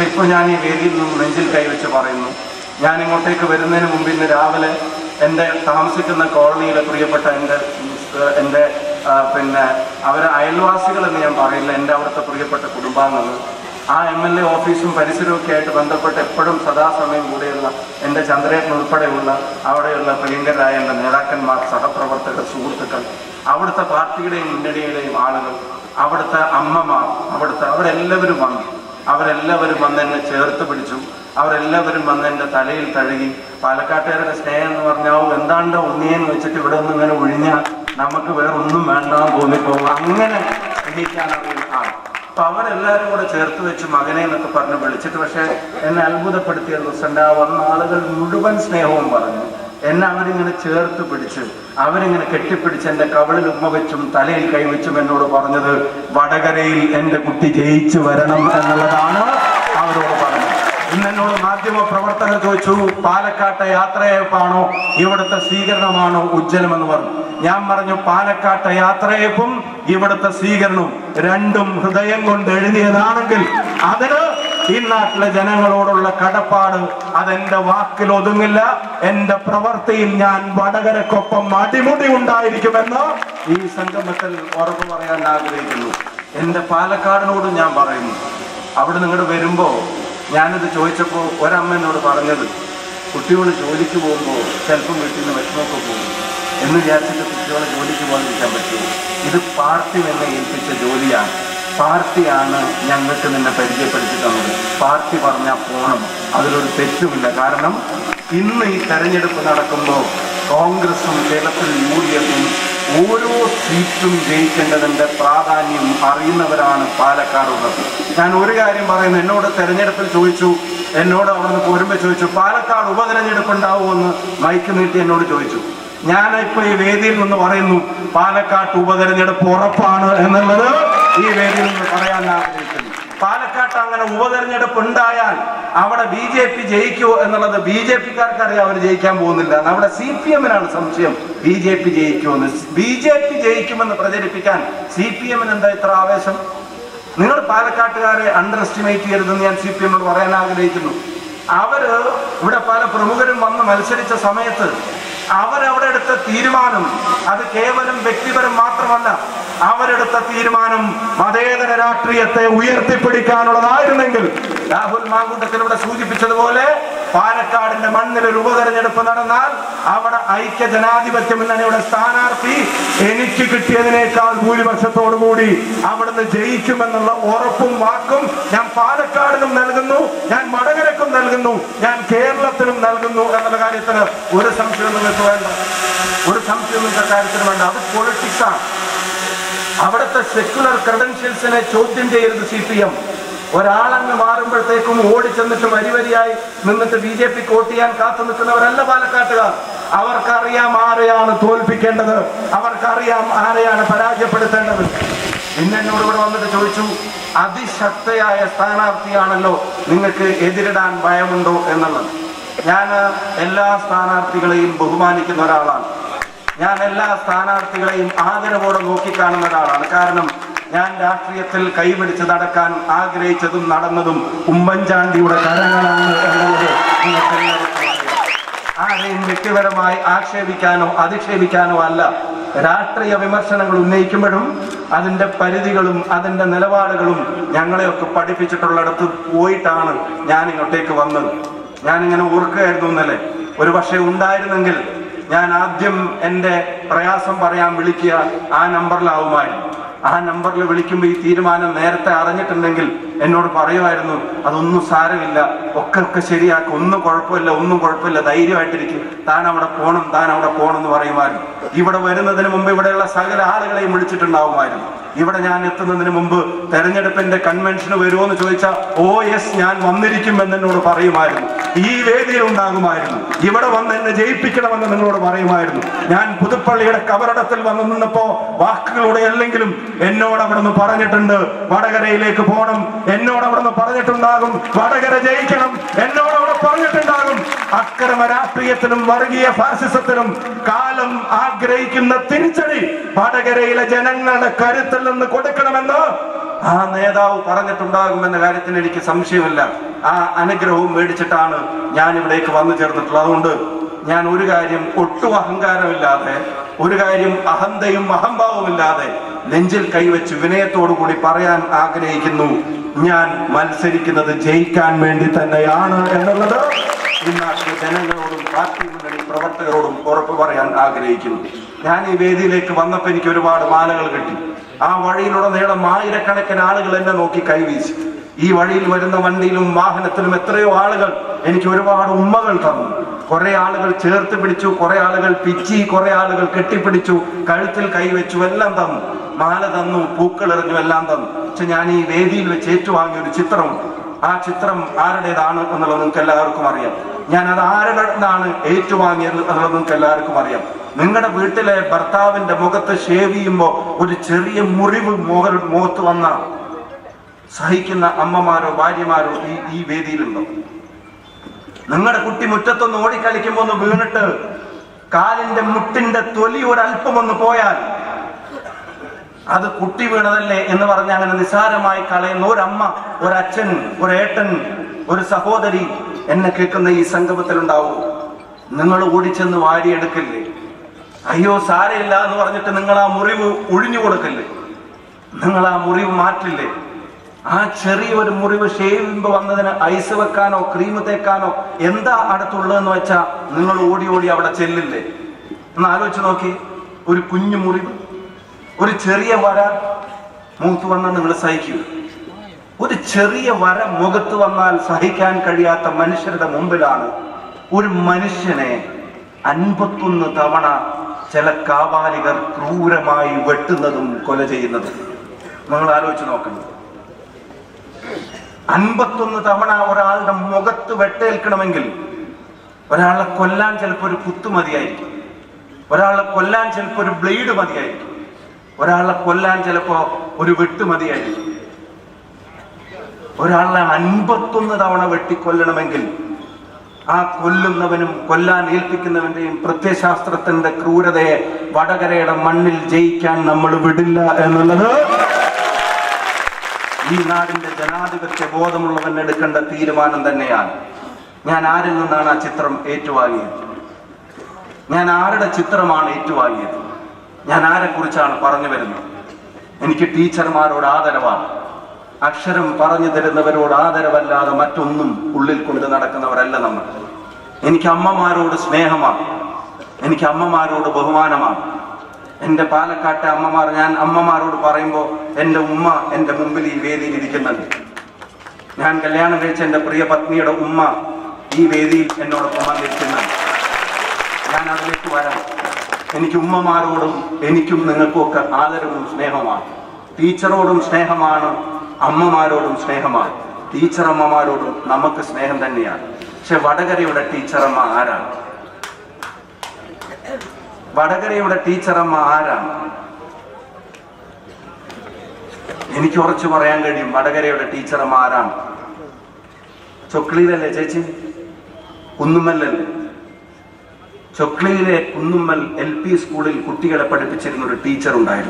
പക്ഷെ ഇപ്പോൾ ഞാൻ ഈ വേദിയിൽ നിന്ന് നെഞ്ചിൽ കൈവച്ച് പറയുന്നു. ഞാൻ ഇങ്ങോട്ടേക്ക് വരുന്നതിന് മുമ്പ് ഇന്ന് രാവിലെ എന്റെ താമസിക്കുന്ന കോളനിയിലെ പ്രിയപ്പെട്ട എന്റെ എന്റെ പിന്നെ അവരെ അയൽവാസികൾ എന്ന് ഞാൻ പറയില്ല എന്റെ അവിടുത്തെ പ്രിയപ്പെട്ട കുടുംബാംഗങ്ങൾ. ആ എം എൽ എ ഓഫീസും പരിസരവും ഒക്കെ ആയിട്ട് ബന്ധപ്പെട്ട് എപ്പോഴും സദാസമയം കൂടെയുള്ള എന്റെ ചന്ദ്രേട്ടൻ ഉൾപ്പെടെയുള്ള അവിടെയുള്ള പ്രിയങ്കരായ എന്റെ നേതാക്കന്മാർ സഹപ്രവർത്തകർ സുഹൃത്തുക്കൾ അവിടുത്തെ പാർട്ടിയുടെയും മുന്നണിയുടെയും ആളുകൾ അവിടുത്തെ അമ്മമാർ അവിടുത്തെ അവരെല്ലാവരും വന്നു. അവരെല്ലാവരും വന്ന് എന്നെ ചേർത്ത് പിടിച്ചു. അവരെല്ലാവരും വന്ന് എന്റെ തലയിൽ തഴുകി. പാലക്കാട്ടുകാരുടെ സ്നേഹം എന്ന് പറഞ്ഞാൽ എന്താണ്ട് ഒന്നിയെന്ന് വെച്ചിട്ട് ഇവിടെ നിന്ന് ഇങ്ങനെ ഒഴിഞ്ഞാൽ നമുക്ക് വേറെ ഒന്നും വേണ്ടെന്ന് തോന്നിപ്പോകും അങ്ങനെ സ്നേഹിക്കാനാണ് ആൾ അപ്പൊ അവരെല്ലാവരും കൂടെ ചേർത്ത് വെച്ച് മകനെ എന്നൊക്കെ പറഞ്ഞ് വിളിച്ചിട്ട് പക്ഷെ എന്നെ അത്ഭുതപ്പെടുത്തിയ ദിവസം ആ വന്ന ആളുകൾ മുഴുവൻ സ്നേഹവും പറഞ്ഞു. എന്നെ അവരിങ്ങനെ ചേർത്ത് പിടിച്ച് അവരിങ്ങനെ കെട്ടിപ്പിടിച്ച് എന്റെ കവളിൽ ഉമ്മ വെച്ചും തലയിൽ കൈവച്ചും എന്നോട് പറഞ്ഞത് വടകരയിൽ എന്റെ കുട്ടി ജയിച്ചു വരണം എന്നുള്ളതാണ് അവരോട് പറഞ്ഞത്. ഇന്ന് എന്നോട് മാധ്യമ പ്രവർത്തകർ ചോദിച്ചു പാലക്കാട്ടെ യാത്രയപ്പാണോ? ഇവിടുത്തെ സ്വീകരണമാണോ ഉജ്ജ്വലമെന്ന് പറഞ്ഞു. ഞാൻ പറഞ്ഞു പാലക്കാട്ടെ യാത്രയപ്പും ഇവിടുത്തെ സ്വീകരണവും രണ്ടും ഹൃദയം കൊണ്ട് എഴുതിയതാണെങ്കിൽ അതിന് ഈ നാട്ടിലെ ജനങ്ങളോടുള്ള കടപ്പാട് അതെന്റെ വാക്കിൽ ഒതുങ്ങില്ല. എന്റെ പ്രവൃത്തിയിൽ ഞാൻ വടകരക്കൊപ്പം അടിമുടി ഉണ്ടായിരിക്കുമെന്ന് ഈ സംഗമത്തിൽ ഉറപ്പ് പറയാൻ ആഗ്രഹിക്കുന്നു. എന്റെ പാലക്കാടിനോട് ഞാൻ പറയുന്നു. അവിടെ നിങ്ങൾ വരുമ്പോ ഞാനിത് ചോദിച്ചപ്പോൾ ഒരമ്മ എന്നോട് പറഞ്ഞത് കുട്ടികൾ ജോലിക്ക് പോകുമ്പോൾ ചിലപ്പം വീട്ടിൽ നിന്ന് വിഷമമൊക്കെ പോകും. എന്ന് വിചാരിച്ചിട്ട് കുട്ടികളെ ജോലിക്ക് പോകാതിരിക്കാൻ പറ്റുമോ? ഇത് പാർട്ടി എന്നെ ഏൽപ്പിച്ച ജോലിയാണ്. പാർട്ടിയാണ് ഞങ്ങൾക്ക് നിന്നെ പരിചയപ്പെടുത്തി തന്നത് പാർട്ടി പറഞ്ഞാൽ പോകണം അതിലൊരു തെറ്റുമില്ല. കാരണം ഇന്ന് ഈ തെരഞ്ഞെടുപ്പ് നടക്കുമ്പോൾ കോൺഗ്രസും കേരളത്തിൽ യു ഡി എഫും ഓരോ സീറ്റും ജയിക്കേണ്ടതിന്റെ പ്രാധാന്യം അറിയുന്നവരാണ് പാലക്കാടുള്ളത്. ഞാൻ ഒരു കാര്യം പറയുന്നു. എന്നോട് തെരഞ്ഞെടുപ്പിൽ ചോദിച്ചു. എന്നോട് അവിടെ നിന്ന് പോരുമ്പോൾ ചോദിച്ചു പാലക്കാട് ഉപതെരഞ്ഞെടുപ്പ് ഉണ്ടാവുമെന്ന് മൈക്ക് നീട്ടി എന്നോട് ചോദിച്ചു. ഞാൻ ഈ വേദിയിൽ നിന്ന് പറയുന്നു പാലക്കാട്ട് ഉപതെരഞ്ഞെടുപ്പ് ഉറപ്പാണ് എന്നുള്ളത് ഈ വേദിയിൽ നിന്ന് പറയാൻ ആഗ്രഹിക്കുന്നു. പാലക്കാട്ട് അങ്ങനെ ഉപതെരഞ്ഞെടുപ്പ് ഉണ്ടായാൽ അവിടെ ബി ജെ പി ജയിക്കുമോ എന്നുള്ളത് ബി ജെ പിക്കാർക്ക് അറിയാം അവർ ജയിക്കാൻ പോകുന്നില്ല. അവിടെ സി പി എമ്മിനാണ് സംശയം ബി ജെ പി ജയിക്കുമെന്ന്. ബി ജെ പി ജയിക്കുമെന്ന് പ്രചരിപ്പിക്കാൻ സി പി എമ്മിന് എന്താ ഇത്ര ആവേശം? നിങ്ങൾ പാലക്കാട്ടുകാരെ അണ്ടർ എസ്റ്റിമേറ്റ് ചെയ്യരുതെന്ന് ഞാൻ സി പി എമ്മിനോട് പറയാൻ ആഗ്രഹിക്കുന്നു. അവർ ഇവിടെ പല പ്രമുഖരും വന്ന് മത്സരിച്ച സമയത്ത് അവരവിടെ എടുത്ത തീരുമാനം അത് കേവലം വ്യക്തിപരം മാത്രമല്ല അവരെടുത്ത തീരുമാനം മതേതര രാഷ്ട്രീയത്തെ ഉയർത്തിപ്പിടിക്കാനുള്ളതായിരുന്നെങ്കിൽ രാഹുൽ മാങ്കൂട്ടത്തിൽ ഇവിടെ സൂചിപ്പിച്ചതുപോലെ പാലക്കാടിന്റെ മണ്ണിൽ ഒരു ഉപതെരഞ്ഞെടുപ്പ് നടന്നാൽ അവിടെ ഐക്യ ജനാധിപത്യ മുന്നണിയുടെ സ്ഥാനാർത്ഥി എനിക്ക് കിട്ടിയതിനേക്കാൾ ഭൂരിപക്ഷത്തോടുകൂടി അവിടുന്ന് ജയിക്കുമെന്നുള്ള ഉറപ്പും വാക്കും ഞാൻ പാലക്കാടിനും നൽകുന്നു ഞാൻ വടകരക്കും നൽകുന്നു ഞാൻ കേരളത്തിനും നൽകുന്നു എന്നുള്ള കാര്യത്തിന് ഒരു സംശയവും നിങ്ങൾക്ക് വേണ്ട. ഒരു സംശയവും നിങ്ങൾക്ക് കാര്യത്തിന് വേണ്ട. അത് പൊളിറ്റിക്സാണ് അവിടുത്തെ സെക്യുലർ ക്രെഡൻഷ്യൽസിനെ ചോദ്യം ചെയ്യരുത് സി പി എം ഒരാളങ്ങ് മാറുമ്പോഴത്തേക്കും ഓടിച്ചെന്നിട്ട് വരി വരിയായി നിന്നിട്ട് ബി ജെ പി വോട്ട് ചെയ്യാൻ കാത്തു നിൽക്കുന്നവരല്ല പാലക്കാട്ടുകാർ. അവർക്കറിയാം ആരെയാണ് തോൽപ്പിക്കേണ്ടത്. അവർക്കറിയാം ആരെയാണ് പരാജയപ്പെടുത്തേണ്ടത്. പിന്നെ എന്നോട് ഇവിടെ വന്നിട്ട് ചോദിച്ചു അതിശക്തയായ സ്ഥാനാർത്ഥിയാണല്ലോ നിങ്ങൾക്ക് എതിരിടാൻ ഭയമുണ്ടോ? എന്നുള്ളത്. ഞാൻ എല്ലാ സ്ഥാനാർത്ഥികളെയും ബഹുമാനിക്കുന്ന ഒരാളാണ്. ഞാൻ എല്ലാ സ്ഥാനാർത്ഥികളെയും ആദരവോടെ നോക്കിക്കാണുന്ന ഒരാളാണ്. കാരണം ഞാൻ രാഷ്ട്രീയത്തിൽ കൈപിടിച്ച് നടക്കാൻ ആഗ്രഹിച്ചതും നടന്നതും ഉമ്മൻചാണ്ടിയുടെ കരങ്ങളാണ് എന്നുള്ളത്. ആരെയും വ്യക്തിപരമായി ആക്ഷേപിക്കാനോ അധിക്ഷേപിക്കാനോ അല്ല. രാഷ്ട്രീയ വിമർശനങ്ങൾ ഉന്നയിക്കുമ്പോഴും അതിന്റെ പരിധികളും അതിന്റെ നിലപാടുകളും ഞങ്ങളെയൊക്കെ പഠിപ്പിച്ചിട്ടുള്ളിടത്ത് പോയിട്ടാണ് ഞാൻ ഇങ്ങോട്ടേക്ക് വന്നത്. ഞാനിങ്ങനെ ഓർക്കുകയായിരുന്നു ഇന്നലെ. ഒരു പക്ഷേ ഉണ്ടായിരുന്നെങ്കിൽ ഞാൻ ആദ്യം എന്റെ പ്രയാസം പറയാൻ വിളിക്കുക ആ നമ്പറിലാവുമായിരുന്നു ആ നമ്പറിൽ വിളിക്കുമ്പോൾ ഈ തീരുമാനം നേരത്തെ അറിഞ്ഞിട്ടുണ്ടെങ്കിൽ എന്നോട് പറയുമായിരുന്നു അതൊന്നും സാരമില്ല. ഒക്കെ ഒക്കെ ശരിയാക്കും ഒന്നും കുഴപ്പമില്ല ഒന്നും കുഴപ്പമില്ല. ധൈര്യമായിട്ടിരിക്കും. താൻ അവിടെ പോകണം താൻ അവിടെ പോകണം എന്ന് പറയുമായിരുന്നു. ഇവിടെ വരുന്നതിന് മുമ്പ് ഇവിടെയുള്ള സകല ആളുകളെയും വിളിച്ചിട്ടുണ്ടാവുമായിരുന്നു. ഇവിടെ ഞാൻ എത്തുന്നതിന് മുമ്പ് തെരഞ്ഞെടുപ്പിന്റെ കൺവെൻഷന് വരുമോ എന്ന് ചോദിച്ചാൽ ഓ എസ് ഞാൻ വന്നിരിക്കും എന്ന് എന്നോട് പറയുമായിരുന്നു. ഈ വേദിയിൽ ഉണ്ടാകുമായിരുന്നു. ഇവിടെ വന്ന് എന്നെ ജയിപ്പിക്കണമെന്ന് നിങ്ങളോട് പറയുമായിരുന്നു. ഞാൻ പുതുപ്പള്ളിയുടെ കവറടത്തിൽ വന്നു നിന്നപ്പോ വാക്കുകളുടെ അല്ലെങ്കിലും എന്നോട് അവിടുന്ന് പറഞ്ഞിട്ടുണ്ട് വടകരയിലേക്ക് പോകണം എന്നോട് അവിടുന്ന് പറഞ്ഞിട്ടുണ്ടാകും. വടകര ജയിക്കണം. എന്നോട് അവിടെ പറഞ്ഞിട്ടുണ്ടാകും. അക്രമ രാഷ്ട്രീയത്തിനും വർഗീയ ഫാസിസത്തിനും കാലം ആഗ്രഹിക്കുന്ന തിരിച്ചടി വടകരയിലെ ജനങ്ങളുടെ കരുത്തിൽ നിന്ന് കൊടുക്കണമെന്ന് ആ നേതാവ് പറഞ്ഞിട്ടുണ്ടാകും എന്ന കാര്യത്തിന് എനിക്ക് സംശയമില്ല. ആ അനുഗ്രഹവും മേടിച്ചിട്ടാണ് ഞാൻ ഇവിടേക്ക് വന്നു ചേർന്നിട്ടുള്ളത്. അതുകൊണ്ട് ഞാൻ ഒരു കാര്യം ഒട്ടും അഹങ്കാരമില്ലാതെ ഒരു കാര്യം അഹന്തയും അഹംഭാവമില്ലാതെ നെഞ്ചിൽ കൈവച്ച് വിനയത്തോടു കൂടി പറയാൻ ആഗ്രഹിക്കുന്നു. ഞാൻ മത്സരിക്കുന്നത് ജയിക്കാൻ വേണ്ടി തന്നെയാണ് എന്നുള്ളത് ഈ നാട്ടിലെ ജനങ്ങളോടും പാർട്ടി മുന്നണി പ്രവർത്തകരോടും ഉറപ്പ് പറയാൻ ആഗ്രഹിക്കുന്നു. ഞാൻ ഈ വേദിയിലേക്ക് വന്നപ്പോൾ എനിക്ക് ഒരുപാട് മാലകൾ കിട്ടി. ആ വഴിയിലൂടെ വഴിയിലുടനീളം ആയിരക്കണക്കിന് ആളുകൾ എന്നെ നോക്കി കൈവീശി. ഈ വഴിയിൽ വരുന്ന വണ്ടിയിലും വാഹനത്തിലും എത്രയോ ആളുകൾ എനിക്ക് ഒരുപാട് ഉമ്മകൾ തന്നു. കുറെ ആളുകൾ ചേർത്ത് പിടിച്ചു കുറെ ആളുകൾ പിച്ചി കുറെ ആളുകൾ കെട്ടിപ്പിടിച്ചു കഴുത്തിൽ കൈവച്ചു എല്ലാം തന്നു. മാല തന്നു പൂക്കൾ എറിഞ്ഞു എല്ലാം തന്നു. പക്ഷെ ഞാൻ ഈ വേദിയിൽ വെച്ച് ഏറ്റുവാങ്ങിയ ഒരു ചിത്രമുണ്ട്. ആ ചിത്രം ആരുടേതാണ് എന്നുള്ളത് നിങ്ങൾക്ക് എല്ലാവർക്കും അറിയാം. ഞാൻ അത് ആരുടെ നിന്നാണ് ഏറ്റുവാങ്ങിയത് എന്നുള്ളത് നിങ്ങൾക്ക് എല്ലാവർക്കും അറിയാം. നിങ്ങളുടെ വീട്ടിലെ ഭർത്താവിന്റെ മുഖത്ത് ഷേവ് ചെയ്യുമ്പോൾ ഒരു ചെറിയ മുറിവ് മുഖ മുഖത്ത് വന്ന സഹിക്കുന്ന അമ്മമാരോ ഭാര്യമാരോ ഈ ഈ വേദിയിലുണ്ടോ? നിങ്ങളുടെ കുട്ടി മുറ്റത്തൊന്ന് ഓടിക്കളിക്കുമ്പോൾ ഒന്ന് വീണിട്ട് കാലിന്റെ മുട്ടിന്റെ തൊലി ഒരല്പം ഒന്ന് പോയാൽ അത് കുട്ടി വീണതല്ലേ എന്ന് പറഞ്ഞ് അങ്ങനെ നിസാരമായി കളയുന്ന ഒരമ്മ ഒരച്ഛൻ ഒരേട്ടൻ ഒരു സഹോദരി എന്നെ കേൾക്കുന്ന ഈ സംഗമത്തിലുണ്ടാവൂ. നിങ്ങൾ ഓടിച്ചെന്ന് വാരിയെടുക്കില്ലേ? അയ്യോ സാരയില്ല എന്ന് പറഞ്ഞിട്ട് നിങ്ങൾ ആ മുറിവ് ഒഴിഞ്ഞു കൊടുക്കില്ലേ? നിങ്ങൾ ആ മുറിവ് മാറ്റില്ലേ? ആ ചെറിയൊരു മുറിവ് ഷേവ് വന്നതിന് ഐസ് വെക്കാനോ ക്രീം തേക്കാനോ എന്താ അടുത്തുള്ളതെന്ന് വെച്ചാൽ നിങ്ങൾ ഓടി ഓടി അവിടെ ചെല്ലില്ലേ? ഒന്ന് ആലോചിച്ച് നോക്കി. ഒരു കുഞ്ഞു മുറിവ്. ഒരു ചെറിയ വര മുഖത്ത് വന്നാൽ നിങ്ങൾ സഹിക്കൂ. ഒരു ചെറിയ വര മുഖത്ത് വന്നാൽ സഹിക്കാൻ കഴിയാത്ത മനുഷ്യരുടെ മുമ്പിലാണ് ഒരു മനുഷ്യനെ അൻപത്തൊന്ന് തവണ ചില കാപാലികർ ക്രൂരമായി വെട്ടുന്നതും കൊല ചെയ്യുന്നതും. നിങ്ങൾ ആലോചിച്ച് നോക്കണം. അൻപത്തൊന്ന് തവണ ഒരാളുടെ മുഖത്ത് വെട്ടേൽക്കണമെങ്കിൽ ഒരാളെ കൊല്ലാൻ ചിലപ്പോൾ ഒരു കുത്തു മതിയായിരിക്കും. ഒരാളെ കൊല്ലാൻ ചിലപ്പോൾ ഒരു ബ്ലേഡ് മതിയായിരിക്കും. ഒരാളെ കൊല്ലാൻ ചിലപ്പോ ഒരു വെട്ട് മതിയായിരിക്കും. ഒരാളെ അൻപത്തൊന്ന് തവണ വെട്ടിക്കൊല്ലണമെങ്കിൽ ആ കൊല്ലുന്നവനും കൊല്ലാൻ ഏൽപ്പിക്കുന്നവന്റെയും പ്രത്യശാസ്ത്രത്തിന്റെ ക്രൂരതയെ വടകരയുടെ മണ്ണിൽ ജയിക്കാൻ നമ്മൾ വിടില്ല എന്നുള്ളത് ഈ നാടിന്റെ ജനാധിപത്യ ബോധമുള്ളവൻ എടുക്കേണ്ട തീരുമാനം തന്നെയാണ്. ഞാൻ ആരിൽ നിന്നാണ് ആ ചിത്രം ഏറ്റുവാങ്ങിയത്? ഞാൻ ആരുടെ ചിത്രമാണ് ഏറ്റുവാങ്ങിയത്? ഞാൻ ആരെ കുറിച്ചാണ് പറഞ്ഞു വരുന്നത്? എനിക്ക് ടീച്ചർമാരോട് ആദരവാണ്. അക്ഷരം പറഞ്ഞു തരുന്നവരോട് ആദരവല്ലാതെ മറ്റൊന്നും ഉള്ളിൽ കൊണ്ട് നടക്കുന്നവരല്ല നമ്മൾ. എനിക്ക് അമ്മമാരോട് സ്നേഹമാണ്. എനിക്ക് അമ്മമാരോട് ബഹുമാനമാണ്. എന്റെ പാലക്കാട്ടെ അമ്മമാർ ഞാൻ അമ്മമാരോട് പറയുമ്പോൾ എന്റെ ഉമ്മ എന്റെ മുമ്പിൽ ഈ വേദിയിൽ ഇരിക്കുന്നുണ്ട്. ഞാൻ കല്യാണം കഴിച്ച എന്റെ പ്രിയ പത്നിയുടെ ഉമ്മ ഈ വേദിയിൽ എന്നോടൊപ്പം വന്നിരിക്കുന്നുണ്ട്. ഞാൻ അതിലേക്ക് വരാം. എനിക്ക് ഉമ്മമാരോടും എനിക്കും നിങ്ങൾക്കൊക്കെ ആദരവും സ്നേഹമാണ്. ടീച്ചറോടും സ്നേഹമാണ് അമ്മമാരോടും സ്നേഹമാണ്. ടീച്ചർ അമ്മമാരോടും നമുക്ക് സ്നേഹം തന്നെയാണ്. പക്ഷെ വടകരയുടെ ടീച്ചറമ്മ ആരാണ്? വടകരയുടെ ടീച്ചറമ്മ ആരാണ്? എനിക്ക് ഉറച്ചു പറയാൻ കഴിയും വടകരയുടെ ടീച്ചറമ്മ ആരാണ്? ചൊക്ലിയിലല്ലേ ചേച്ചി? കുന്നുമ്മല്ലല്ലേ ചൊക്ലിയിലെ കുന്നുമ്മൽ എൽ പി സ്കൂളിൽ കുട്ടികളെ പഠിപ്പിച്ചിരുന്ന ഒരു ടീച്ചർ ഉണ്ടായിരുന്നു